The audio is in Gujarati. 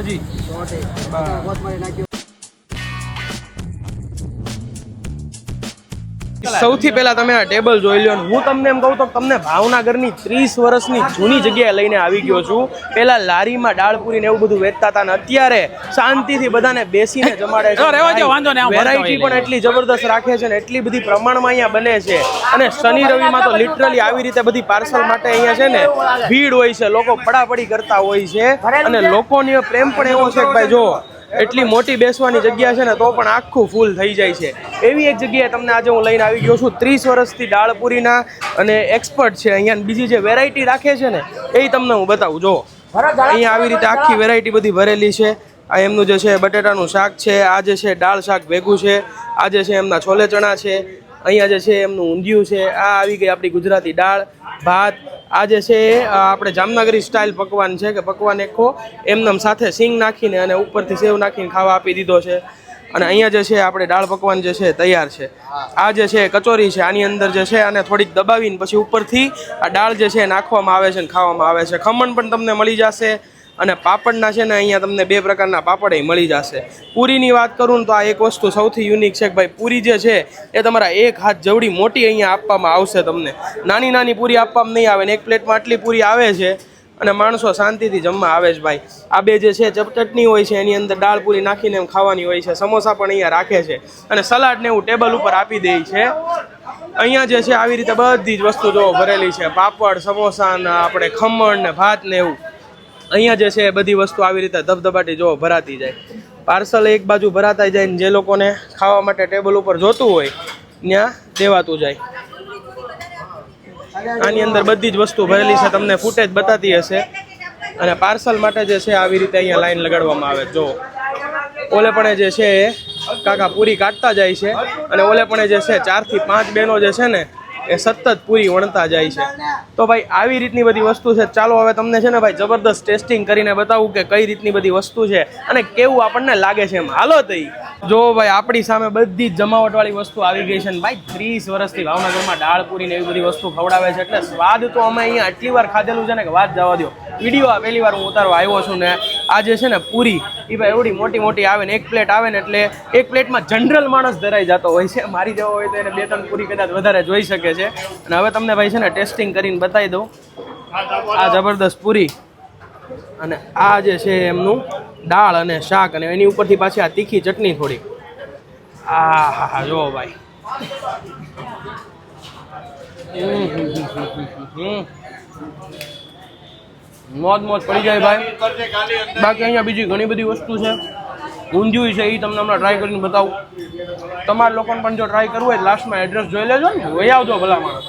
હજી. સૌથી પહેલા તમે આ ટેબલ જોઈ લો હું તમને એમ કહું તો તમને ભાવનગરની ત્રીસ વર્ષની જૂની જગ્યાએ લઈને આવી ગયો છું. પહેલા લારીમાં ડાળપુરી ને એવું બધું વેચતા હતા ને અત્યારે શાંતિથી બધાને બેસીને જમાડે છે. વેરાયટી પણ એટલી જબરદસ્ત રાખે છે ને એટલી બધી પ્રમાણમાં અહીંયા બને છે. અને શનિ રવિમાં તો લિટરલી આવી રીતે બધી પાર્સલ માટે અહીંયા છે ને ભીડ હોય છે લોકો પડાપડી કરતા હોય છે. અને લોકોની પ્રેમ પણ એવો છે કે ભાઈ જો એટલી મોટી બેસવાની જગ્યા છે ને તો પણ આખું ફૂલ થઈ જાય છે. એવી એક જગ્યાએ તમને આજે હું લઈને આવી ગયો છું, ત્રીસ વર્ષથી દાળપુરીના અને એક્સપર્ટ છે. અહીંયા બીજી જે વેરાયટી રાખે છે ને, એ તમને હું બતાવું. જો અહીંયા આવી રીતે આખી વેરાયટી બધી ભરેલી છે. આ એમનું જે છે બટેટાનું શાક છે, આ જે છે દાળ શાક ભેગું છે, આ જે છે એમના છોલે ચણા છે, અહીંયા જે છે એમનું ઊંધિયું છે, આ આવી ગઈ આપણી ગુજરાતી દાળ, ભાત આ જે છે આપણે જામનગરી સ્ટાઇલ પકવાન છે, કે પકવાન એકો એમનેમ સાથે સિંગ નાખીને અને ઉપરથી સેવ નાખીને ખાવા આપી દીધો છે. અને અહીંયા જે છે, આપણે દાળ પકવાન જે છે, તૈયાર છે. આ જે છે, કચોરી છે, આની અંદર જે છે, આને થોડીક દબાવીને પછી ઉપરથી આ દાળ જે છે, નાખવામાં આવે છે અને ખાવામાં આવે છે. ખમણ પણ તમને મળી જશે. અને પાપડના છે ને અહીંયા તમને બે પ્રકારના પાપડ મળી જશે. પૂરીની વાત કરું ને તો આ એક વસ્તુ સૌથી યુનિક છે કે ભાઈ પૂરી જે છે એ તમારા એક હાથ જવડી મોટી અહીંયા આપવામાં આવશે તમને. નાની નાની પૂરી આપવામાં નહીં આવે ને એક પ્લેટમાં આટલી પૂરી આવે છે અને માણસો શાંતિથી જમવા આવે છે ભાઈ. આ બે જે છે ચટણી હોય છે એની અંદર દાળ પૂરી નાખીને એમ ખાવાની હોય છે. સમોસા પણ અહીંયા રાખે છે. અને સલાડ ને એવું ટેબલ ઉપર આપી દે છે. અહીંયા જે છે આવી રીતે બધી જ વસ્તુ જો ભરેલી છે. પાપડ સમોસા ને આપણે ખમણ ને ભાત ને એવું. અહીંયા જે છે એ બધી વસ્તુ આવી રીતે ધબધબાટી જો ભરાતી જાય. પાર્સલ એક બાજુ ભરાતા જાય ને જે લોકોને ખાવા માટે ટેબલ ઉપર જોતું હોય, ત્યાં દેવાતું જાય. આની અંદર બધી જ વસ્તુ ભરેલી છે, તમને ફૂટેજ બતાતી હશે. અને પાર્સલ માટે જે છે આવી રીતે અહીંયા લાઈન લગાડવામાં આવે જો ઓલે પણ જે છે એ કાકા પૂરી કાઢતા જાય છે. અને ઓલે પણ જે છે ચારથી પાંચ બહેનો જે છે ને એ સતત પૂરી વણતા જાય છે. તો ભાઈ, આવી રીતની બધી વસ્તુ છે. ચાલો હવે તમને છે ને ભાઈ, જબરદસ્ત ટેસ્ટિંગ કરીને બતાવું કે કઈ રીતની બધી વસ્તુ છે અને કેવું આપણને લાગે છે એમ. હાલો તઈ. જો ભાઈ, આપણી સામે બધી જ જમાવટવાળી વસ્તુ આવી ગઈ છે ને ભાઈ, ત્રીસ વર્ષથી ભાવનગરમાં દાળ પૂરી ને એવી બધી વસ્તુ ખવડાવે છે. એટલે સ્વાદ તો અમે અહીંયા આટલી વાર ખાધેલું છે ને કે વાત જવા દો વીડિયો પહેલી વાર હું ઉતારવા આવ્યો છું ને આ જે છે ને પૂરી એ ભાઈ એવડી મોટી મોટી આવે ને એક પ્લેટ આવે ને એટલે એક પ્લેટમાં જનરલ માણસ ધરાઈ જતો હોય છે. મારી જેવો હોય તો એને બે ત્રણ પૂરી કદાચ વધારે જોઈ શકે છે. અને હવે તમને ભાઈ છે ને ટેસ્ટિંગ કરીને બતાવી દઉં. આ જબરદસ્ત પૂરી. અને આ જે છે એમનું દાળ અને શાક અને એની ઉપરથી પાછી આ તીખી ચટણી થોડી. આ હા હા જો ભાઈ. હમ, હમ, હમ, હમ. મોજ મોજ પડી જાય ભાઈ. બાકી અહીંયા બીજી ઘણી બધી વસ્તુ છે. ઊંધિયું છે એ તમને હમણાં ટ્રાય કરીને બતાવું. તમારા લોકોને પણ જો ટ્રાય કરવું હોય લાસ્ટમાં એડ્રેસ જોઈ લેજો ને. વહી આવજો ભલા માણસ.